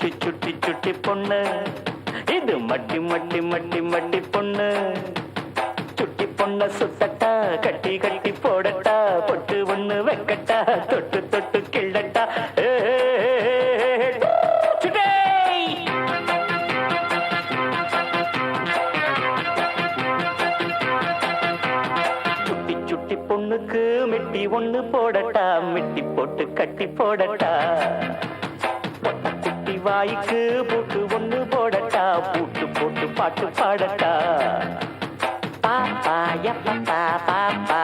சுட்டி சுட்டி சுட்டி பொண்ணு. இது மட்டி மட்டி மட்டி மட்டி பொண்ணு. சுட்டி பொண்ண சுத்தட்டா கட்டி கட்டி போடட்டா பொட்டு ஒண்ணு வைக்கட்டா தொட்டு தொட்டு கிள்ளட்டா. பொண்ணுக்கு மெட்டி ஒண்ணு போடட்டா மெட்டி போட்டு கட்டி போடட்டா. வாய்க்கு போட்டு ஒன்று போடட்டா போட்டு போட்டு பாட்டு பாடட்டா. பாப்பா எப்பா பாப்பா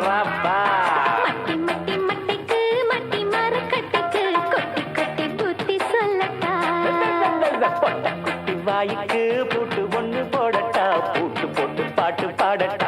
ரப்பா மட்டி மட்டி மட்டிக்கு மட்டி மரக்கட்டிக்கு கொட்டி கொட்டி புத்தி சொல்லட்டா. பொட்ட குட்டி வாய்க்கு பூட்டு ஒண்ணு போடட்டா. பூட்டு போட்டு பாட்டு பாடட்டா.